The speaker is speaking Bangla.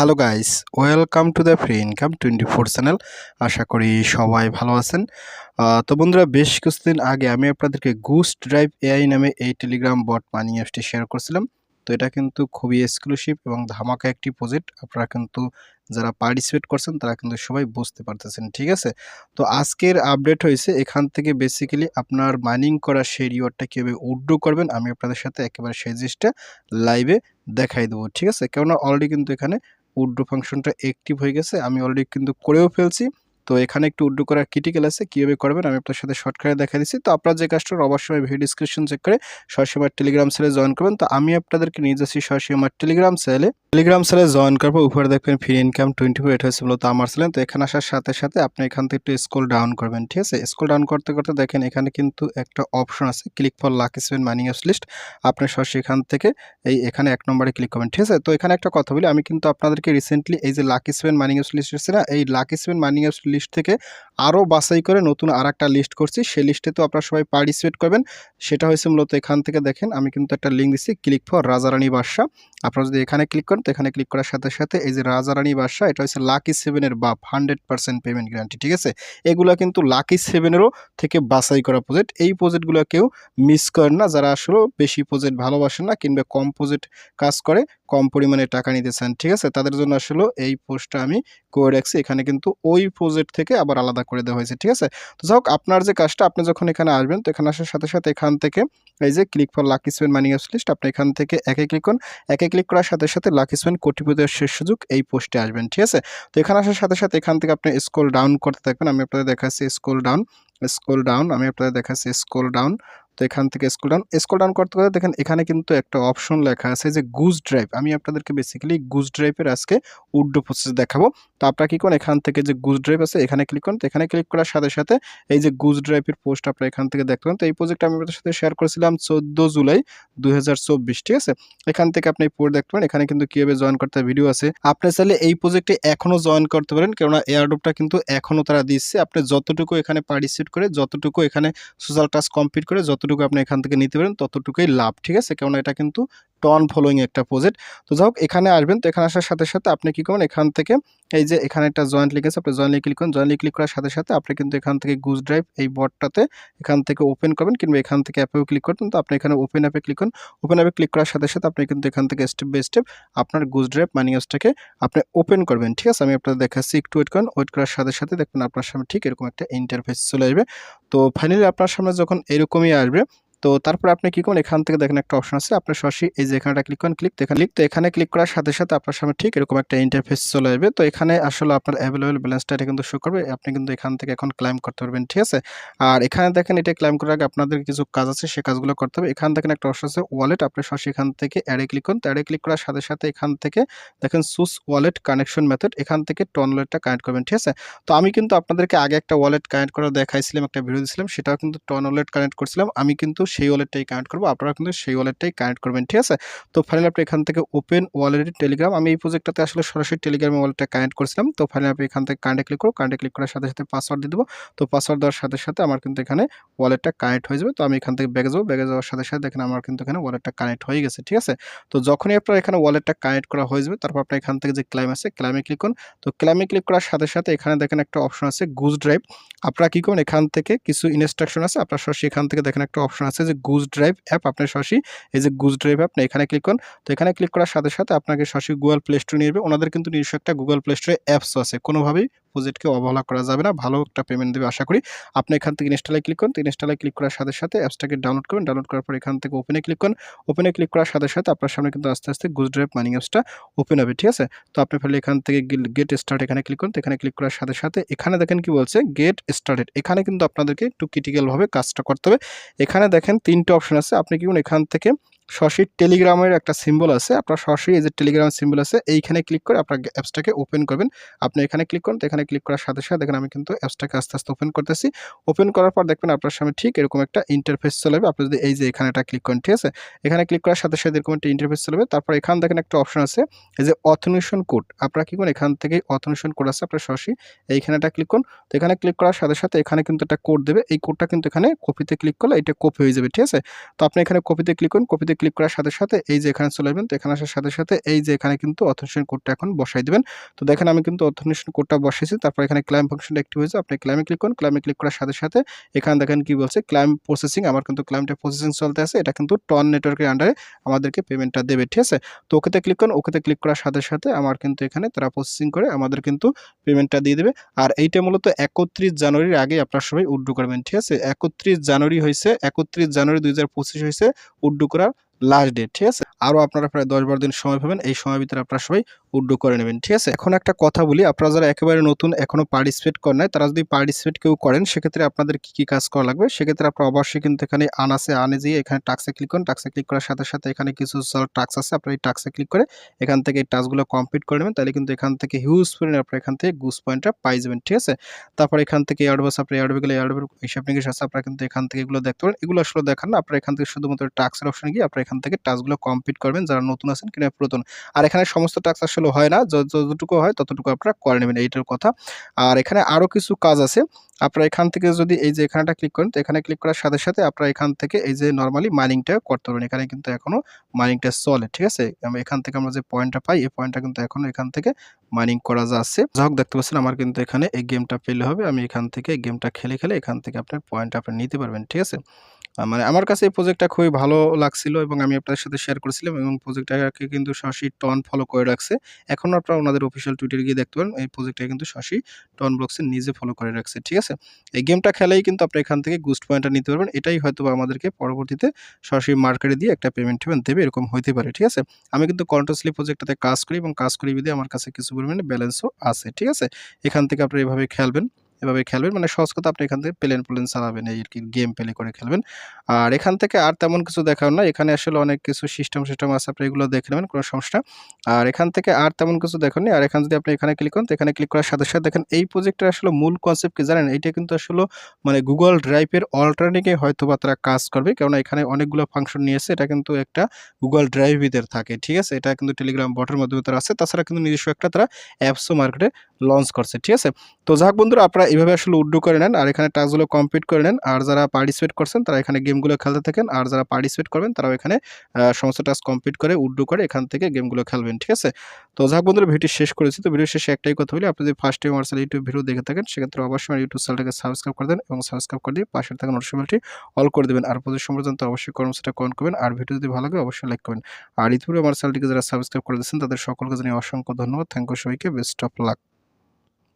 Hello guys welcome to the free income twenty four channel আশা করি সবাই ভালো আছেন। তো বন্ধুরা, বেশ কিছুদিন আগে আমি আপনাদেরকে গুস্ট ড্রাইভ এআই নামে এই টেলিগ্রাম বট মানি অ্যাপটি শেয়ার করছিলাম। তো এটা কিন্তু খুবই এক্সক্লুসিভ এবং ধামাকা একটি প্রজেক্ট আপনারা কিন্তু যারা পার্টিসিপেট করছেন, তারা কিন্তু সবাই বুঝতে পারতেছেন, ঠিক আছে? তো আজকের আপডেট হয়েছে, এখান থেকে বেসিক্যালি আপনার মাইনিং করা সেই রিওয়ার্ডটা কীভাবে উড্ডো করবেন, আমি আপনাদের সাথে একেবারে সেই জিনিসটা লাইভে দেখাই দেবো, ঠিক আছে? কেননা অলরেডি কিন্তু এখানে উড্ডো ফাংশনটা অ্যাক্টিভ হয়ে গেছে। আমি অলরেডি কিন্তু করেও ফেলছি। তো এখানে একটু উড্ডু করার ক্রিটিক্যাল আছে, কীভাবে করবেন আমি আপনার সাথে শর্টকাটে দেখা দিচ্ছি। তো আপনার যে কাজটা অবশ্যই ভিডিও ডিসক্রিপশন চেক করে সরাসরি আমার টেলিগ্রাম সেলে জয়েন করবেন। তো আমি আপনাদেরকে নিয়ে যাচ্ছি সরাসরি আমার টেলিগ্রাম সেলে টেলিগ্রাম সেলে জয়েন করব উপরে দেখবেন ফ্রি ইনকাম টোয়েন্টি ফোর এটা হচ্ছে মূলত আমার সেলেন তো এখানে আসার সাথে সাথে আপনি এখান থেকে একটু স্কুল ডাউন করবেন, ঠিক আছে? স্কুল ডাউন করতে করতে দেখেন এখানে কিন্তু একটা অপশন আছে click for lucky seven money of list আপনি সরাসরি এখান থেকে এই এখানে এক নম্বরে ক্লিক করবেন, ঠিক আছে? তো এখানে একটা কথা বলি, আমি কিন্তু আপনাদেরকে রিসেন্টলি এই যে lucky seven money of list এসেছে না, এই লাকি সেভেন অফ লিস্ট থেকে আরও বাছাই করে নতুন আর একটা লিস্ট করছি। সেই লিস্টে তো আপনারা সবাই পার্টিসিপেট করবেন। সেটা হয়েছে মূলত এখান থেকে দেখেন, আমি কিন্তু একটা লিঙ্ক দিচ্ছি ক্লিক ফর রাজারানী বাদশা। আপনারা যদি এখানে ক্লিক করেন, তো এখানে ক্লিক করার সাথে সাথে এই যে রাজারানী বাদশা, এটা হচ্ছে লাকি সেভেনের বাপ হান্ড্রেড পার্সেন্ট পেমেন্ট গ্যারান্টি ঠিক আছে? এগুলো কিন্তু লাকি সেভেনেরও থেকে বাছাই করা প্রজেক্ট এই প্রজেক্টগুলো কেউ মিস করেন না। যারা আসলেও বেশি প্রজেক্ট ভালোবাসেন না, কিংবা কম প্রজেক্ট কাজ করে, কম পরিমাণে টাকা নিতে চান, ঠিক আছে? তাদের জন্য আসলে এই পোস্টটা আমি করে রাখছি। এখানে কিন্তু ওই প্রজেক্ট থেকে আবার আলাদা করে দেওয়া হয়েছে, ঠিক আছে? তো যাই হোক, আপনার যে কাজটা, আপনি যখন এখানে আসবেন, তো এখানে আসার সাথে সাথে এখান থেকে এই যে click for lucky spin money apps list আপনি এখান থেকে একে ক্লিক করুন। একে ক্লিক করার সাথে সাথে লাকি স্পেন কোটিপতির শেষ সুযোগ এই পোস্টে আসবেন, ঠিক আছে? তো এখানে আসার সাথে সাথে এখান থেকে আপনি স্কোল ডাউন করতে থাকবেন। আমি আপনাদের দেখাচ্ছি স্কোল ডাউন স্কোল ডাউন আমি আপনাদের দেখাচ্ছি স্কোল ডাউন তো এখান থেকে স্কুল ডাউন স্কুল ডাউন করতে করতে দেখেন এখানে কিন্তু একটা অপশন লেখা আছে যে গুজ ড্রাইভ আমি আপনাদেরকে বেসিক্যালি গুজ ড্রাইভের আজকে উড্ডো প্রসেস দেখাবো। তো আপনারা কী করেন, এখান থেকে যে গুজ ড্রাইভ আছে, এখানে ক্লিক করুন। তো এখানে ক্লিক করার সাথে সাথে এই যে গুজ ড্রাইভের পোস্ট আপনারা এখান থেকে দেখতে পারেন। তো এই প্রজেক্ট আমি আপনাদের সাথে শেয়ার করেছিলাম চোদ্দ জুলাই দু হাজার চব্বিশ, ঠিক আছে? এখান থেকে আপনি পড়ে দেখতে পারেন। এখানে কিন্তু কীভাবে জয়েন করতে ভিডিও আছে। আপনি চাইলে এই প্রজেক্টে এখনও জয়েন করতে পারেন, কেননা এয়ারডোপটা কিন্তু এখনও তারা দিচ্ছে। আপনি যতটুকু এখানে পার্টিসিপেট করে, যতটুকু এখানে সোশ্যাল টাস্ক কমপ্লিট করে যতটুকু আপনি এখান থেকে নিতে পারেন ততটুকুই লাভ ঠিক আছে? কেননা এটা কিন্তু টন ফলোয়িং একটা প্রজেক্ট তো যাই হোক, এখানে আসবেন, তো এখানে আসার সাথে সাথে আপনি কী করবেন, এখান থেকে এই যে এখানে একটা জয়েন্ট আছে, আপনি জয়েন্টলি ক্লিক করুন। জয়েন্টলি ক্লিক করার সাথে সাথে আপনি কিন্তু এখান থেকে গুজ ড্রাইভ এই বটটাতে এখান থেকে ওপেন করবেন, কিংবা এখান থেকে অ্যাপেও ক্লিক করবেন। তো আপনি এখানে ওপেন অ্যাপে ক্লিক করুন। ওপেন অ্যাপে ক্লিক করার সাথে সাথে আপনি কিন্তু এখান থেকে স্টেপ বাই স্টেপ আপনার গুজ ড্রাইভ মানি অ্যাপসটাকে আপনি ওপেন করবেন। ঠিক আছে? আমি আপনাদের দেখাচ্ছি, একটু ওয়েট করুন। ওয়েট করার সাথে সাথে দেখবেন আপনার সামনে ঠিক এরকম একটা ইন্টারফেস চলে আসবে। তো ফাইনালি আপনার সামনে যখন এরকমই আসবে তো তারপরে আপনি কি করুন এখান থেকে দেখেন একটা অপশন আছে। আপনার সরাসরি এই যে এখানটা ক্লিক করেন ক্লিক এখানে ক্লিক তো এখানে ক্লিক করার সাথে সাথে আপনার সামনে ঠিক এরকম একটা ইন্টারফেস চলে আসবে। তো এখানে আসলে আপনার অ্যাভেলেবেল ব্যালেন্সটা এটা কিন্তু শো করবে। আপনি কিন্তু এখান থেকে এখন ক্লাইম করতে পারবেন, ঠিক আছে? আর এখানে দেখেন এটা ক্লাইম করার আগে আপনাদের কিছু কাজ আছে সেই কাজগুলো করতে হবে। এখান থেকে একটা অপশন আছে ওয়ালেট আপনি সরাসরি এখান থেকে অ্যাডে ক্লিক করুন। অ্যাডে ক্লিক করার সাথে সাথে এখান থেকে দেখেন সুস ওয়ালেট কানেকশন মেথড এখান থেকে টন ওয়ালেটটা কানেক্ট করবেন, ঠিক আছে? তো আমি কিন্তু আপনাদেরকে আগে একটা ওয়ালেট কানেক্ট করা দেখাইছিলাম, একটা ভিডিও দিয়েছিলাম সেটাও কিন্তু টন ওয়ালেট কানেক্ট করছিলাম। আমি কিন্তু সেই ওয়ালেটটাই কানেক্ট করব। আপনারা কিন্তু সেই ওয়ালেটটাই কানেক্ট করবেন, ঠিক আছে? তো ফাইনালি আপনি এখান থেকে ওপেন ওয়ালেটের টেলিগ্রাম আমি এই প্রজেক্টটাতে আসলে সরাসরি টেলিগ্রামে ওয়ালেটটা কানেক্ট করেছিলাম। তো ফাইনালি আপনি এখান থেকে কানেক্ট ক্লিক করো কানেক্ট ক্লিক করার সাথে সাথে পাসওয়ার্ড দিয়ে দেবো। তো পাসওয়ার্ড দেওয়ার সাথে সাথে আমার কিন্তু এখানে ওয়ালেটটা কানেক্ট হয়ে যাবে। তো আমি এখান থেকে ব্যাগে যাব। ব্যাগে যাওয়ার সাথে সাথে দেখেন আমার কিন্তু এখানে ওয়ালেটটা কানেক্ট হয়ে গেছে, ঠিক আছে? তো যখনই আপনার এখানে ওয়ালেটটা কানেক্ট করা হয়ে যাবে, তারপর আপনার এখান থেকে যে ক্লাইম আছে ক্লাইমে ক্লিক করুন। তো ক্লাইমে ক্লিক করার সাথে সাথে এখানে দেখেন একটা অপশন আছে গুজ ড্রাইভ আপনারা কী করুন এখান থেকে কিছু ইনস্ট্রাকশন আছে। আপনার সরাসরি এখান থেকে দেখেন একটা অপশন আছে যে গুজ ড্রাইভ অ্যাপ আপনার সরাসরি এই যে গুজ ড্রাইভ আপনি এখানে ক্লিক করুন। তো এখানে ক্লিক করার সাথে সাথে আপনাকে সরাসরি গুগল প্লে স্টোরে নিয়ে ওনাদের কিন্তু নিজস্ব একটা গুগল প্লে স্টোরে অ্যাপসও আছে। কোনোভাবেই প্রজেক্টকে অবহেলা করা যাবে না। ভালো একটা পেমেন্ট দেবে আশা করি। আপনি এখান থেকে ইনস্টলে ক্লিক করুন। তো ইনস্টলে ক্লিক করার সাথে সাথে অ্যাপসটাকে ডাউনলোড করবেন ডাউনলোড করার পর এখান থেকে ওপেনে ক্লিক করুন। ওপেনে ক্লিক করার সাথে সাথে আপনার সামনে কিন্তু আস্তে আস্তে গুজ ড্রাইভ মানি অ্যাপসটা ওপেন হবে। ঠিক আছে? তো আপনি ফেলে এখান থেকে গেট স্টার্ট এখানে ক্লিক করুন। তো এখানে ক্লিক করার সাথে সাথে এখানে দেখেন কি বলছে? গেট স্টার্টেড এখানে কিন্তু আপনাদেরকে একটু ক্রিটিক্যালভাবে কাজটা করতে হবে। এখানে দেখেন তিনটে অপশন আছে। আপনি কি এখান থেকে সরাসরি টেলিগ্রামের একটা সিম্বল আছে। আপনার সরাসরি এই যে টেলিগ্রাম সিম্বল আছে, এইখানে ক্লিক করে আপনার অ্যাপসটাকে ওপেন করবেন। আপনি এখানে ক্লিক করুন, তো এখানে ক্লিক করার সাথে সাথে দেখেন আমি কিন্তু অ্যাপসটাকে আস্তে আস্তে ওপেন করতেছি। ওপেন করার পর দেখবেন আপনার সামনে ঠিক এরকম একটা ইন্টারফেস চলে যাবে। আপনি যদি এই যে এখানে একটা ক্লিক করেন, ঠিক আছে? এখানে ক্লিক করার সাথে সাথে এরকম একটা ইন্টারফেস চলে যাবে। তারপর এখানে দেখেন একটা অপশন আছে, এই যে অথনেশন কোড আপনারা কি করেন, এখান থেকে অথনেশন কোড আছে আপনার সরাসরি এইখানে একটা ক্লিক করুন। তো এখানে ক্লিক করার সাথে সাথে এখানে কিন্তু একটা কোড দেবে। এই কোডটা কিন্তু এখানে কপিতে ক্লিক করলে এটা কপি হয়ে যাবে, ঠিক আছে? তো আপনি এখানে কপিতে ক্লিক করুন। কপিতে ক্লিক করার সাথে সাথে এই যে এখানে চলে আসবেন, তো এখানে আসার সাথে সাথে এই যে এখানে কিন্তু অথেন্টিকেশন কোডটা এখন বসাই দেবেন। তো দেখেন আমি কিন্তু অথেন্টিকেশন কোডটা বসিয়েছি, তারপর এখানে ক্লাইম ফাংশনটা অ্যাক্টিভ হয়েছে। আপনি ক্লাইমে ক্লিক করুন ক্লাইমে ক্লিক করার সাথে সাথে এখানে দেখেন কি বলছে ক্লাইম প্রসেসিং আমার কিন্তু ক্লাইমটা প্রসেসিং চলতে আছে। এটা কিন্তু টন নেটওয়ার্কের আন্ডারে আমাদেরকে পেমেন্টটা দেবে, ঠিক আছে? তো ওকেতে ক্লিক করুন, ওকেতে ক্লিক করার সাথে সাথে আমার কিন্তু এখানে তারা প্রসেসিং করে আমাদের কিন্তু পেমেন্টটা দিয়ে দেবে। আর এইটা মূলত একত্রিশ জানুয়ারির আগে আপনার সবাই উড্ডু করবেন, ঠিক আছে? একত্রিশ জানুয়ারি হয়েছে, একত্রিশ জানুয়ারি দুই হাজার পঁচিশ হয়েছে উড্ডু করার। লাস্ট ডেট ঠিক আছে? আরও আপনারা প্রায় দশ বারো দিন সময় পাবেন, এই সময়ের ভিতরে আপনারা সবাই উড্ডু করে নেবেন, ঠিক আছে? এখন একটা কথা বলি, আপনারা যারা একেবারে নতুন, এখনও পার্টিসিপেট করেন নাই, তারা যদি পার্টিসিপেট কেউ করেন, সেক্ষেত্রে আপনাদের কি কি কাজ করা লাগবে? সেক্ষেত্রে আপনারা অবশ্যই কিন্তু এখানে আনাসে আনে যেয়ে এখানে টাক্সে ক্লিক করুন। টাক্সে ক্লিক করার সাথে সাথে এখানে কিছু টাক্স আছে, আপনার এই টাক্সে ক্লিক করে এখান থেকে এই টাস্কগুলো কমপ্লিট করে নেবেন। তাহলে কিন্তু এখান থেকে হিউজ পরিমাণে আপনারা এখান থেকে গুস পয়েন্টটা পাই যাবেন, ঠিক আছে? তারপর এখান থেকে এয়ারবাস আপনার এয়ারবে গেলে এয়ারবের হিসাব নিকেশ আছে, আপনারা কিন্তু এখান থেকে এগুলো দেখতে পারেন। এগুলো আসলে দেখান না, আপনারা এখান থেকে শুধুমাত্র টাক্সের অপশন গিয়ে আপনারা এখান থেকে টাস্কগুলো কমপ্লিট করবেন, যারা নতুন আছেন কিনা পুরাতন। আর এখানে সমস্ত টাস্ক আসলে হয় না যতটুকু হয় ততটুকু আপনারা করে নেবেন, এইটার কথা। আর এখানে আরও কিছু কাজ আছে। আপনারা এখান থেকে যদি এই যে এখানেটা ক্লিক করেন, তো এখানে ক্লিক করার সাথে সাথে আপনারা এখান থেকে এই যে নর্মালি মাইনিংটা করতে পারবেন। এখানে কিন্তু এখনও মাইনিংটা চলে, ঠিক আছে? এখান থেকে আমরা যে পয়েন্টটা পাই, এই পয়েন্টটা কিন্তু এখনও এখান থেকে মাইনিং করা যাচ্ছে যাই হোক দেখতে পাচ্ছেন আমার কিন্তু এখানে এই গেমটা পেলে হবে। আমি এখান থেকে এই গেমটা খেলে খেলে এখান থেকে আপনার পয়েন্ট আপনি নিতে পারবেন, ঠিক আছে? মানে আমার কাছে এই প্রজেক্টটা খুবই ভালো লাগছিল এবং আমি আপনাদের সাথে শেয়ার করেছিলাম এবং প্রজেক্টটাকে কিন্তু শশী টন ফলো করে রাখছে। এখন আপনারা ওনাদের অফিসিয়াল টুইটারে গিয়ে দেখতে পারেন, এই প্রজেক্টটা কিন্তু শশী টন ব্লকসে নিজে ফলো করে রাখছে, ঠিক আছে? এই গেমটা খেলেই কিন্তু আপনি এখান থেকে গুস্ট পয়েন্টটা নিতে পারবেন। এটাই হয়তো আমাদেরকে পরবর্তীতে সরাসরি মার্কেটে দিয়ে একটা পেমেন্ট দেবে, এরকম হইতে পারে, ঠিক আছে? আমি কিন্তু কন্ট্রোসলি প্রজেক্টটাতে কাজ করি এবং কাজ করি বিধে আমার কাছে কিছু পরিমাণে ব্যালেন্সও আছে ঠিক আছে? এখান থেকে আপনারা এভাবে খেলবেন এভাবে খেলবেন। মানে সহজ কথা আপনি এখান থেকে প্লেন প্লেন চালাবেন, এই আর কি গেম প্লে করে খেলবেন। আর এখান থেকে আর তেমন কিছু দেখার না এখানে আসলে অনেক কিছু সিস্টেম সিস্টেম আছে, আপনি এগুলো দেখে নেবেন, কোনো সমস্যা। আর এখান থেকে আর তেমন কিছু দেখেন আর এখান যদি আপনি এখানে ক্লিক করেন, তো এখানে ক্লিক করার সাথে সাথে দেখেন, এই প্রজেক্টের আসলে মূল কনসেপ্ট কি জানেন? এটা কিন্তু আসলে মানে গুগল ড্রাইভের অল্টারনেটিভে হয়তো বা তারা কাজ করবে। কারণ এখানে অনেকগুলো ফাংশন নিয়েছে। এটা কিন্তু একটা গুগল ড্রাইভ ভিতর থাকে, ঠিক আছে? এটা কিন্তু টেলিগ্রাম বটের মাধ্যমে তারা আছে। তাছাড়া কিন্তু নিজস্ব একটা তারা অ্যাপসও মার্কেটে লঞ্চ করছে, ঠিক আছে? তো যাক বন্ধুরা, আপনারা এইভাবে আসলে উড্ডু করে নেন, আর এখানে টাস্কগুলো কমপ্লিট করে নেন, আর যারা পার্টিসিপেট করছেন, তারা এখানে গেমগুলো খেলতে থাকেন, আর যারা পার্টিসিপেট করবেন, তারাও এখানে সমস্ত টাস্ক কমপ্লিট করে, উড্ডু করে এখান থেকে গেমগুলো খেলবেন, ঠিক আছে? তো যাক বন্ধুরা ভিডিও শেষ করেছি, তো ভিডিও শেষে একটাই কথা বলি, আপনি যদি ফার্স্ট টাইম আমার ইউটিউব ভিডিও দেখে থাকেন, সেক্ষেত্রে অবশ্যই আমার ইউটিউব চ্যানেলটাকে সাবস্ক্রাইব করে দেন, এবং সাবস্ক্রাইব করে দিয়ে পাশে থাকা নোটিফিকেশনটি অল করে দেবেন, আর সম্পর্কে জানতে অবশ্যই কর্মসূচিটা কমেন্ট করবেন, আর ভিডিও যদি ভালো লাগে, অবশ্যই লাইক করবেন। আর ইতিপূর্বে আমার চ্যানেলটিকে যারা সাবস্ক্রাইব করে দিয়েছেন তাদের সকলকে জানিয়ে অসংখ্য ধন্যবাদ থ্যাংক ইউ সবাইকে বেস্ট অফ লাক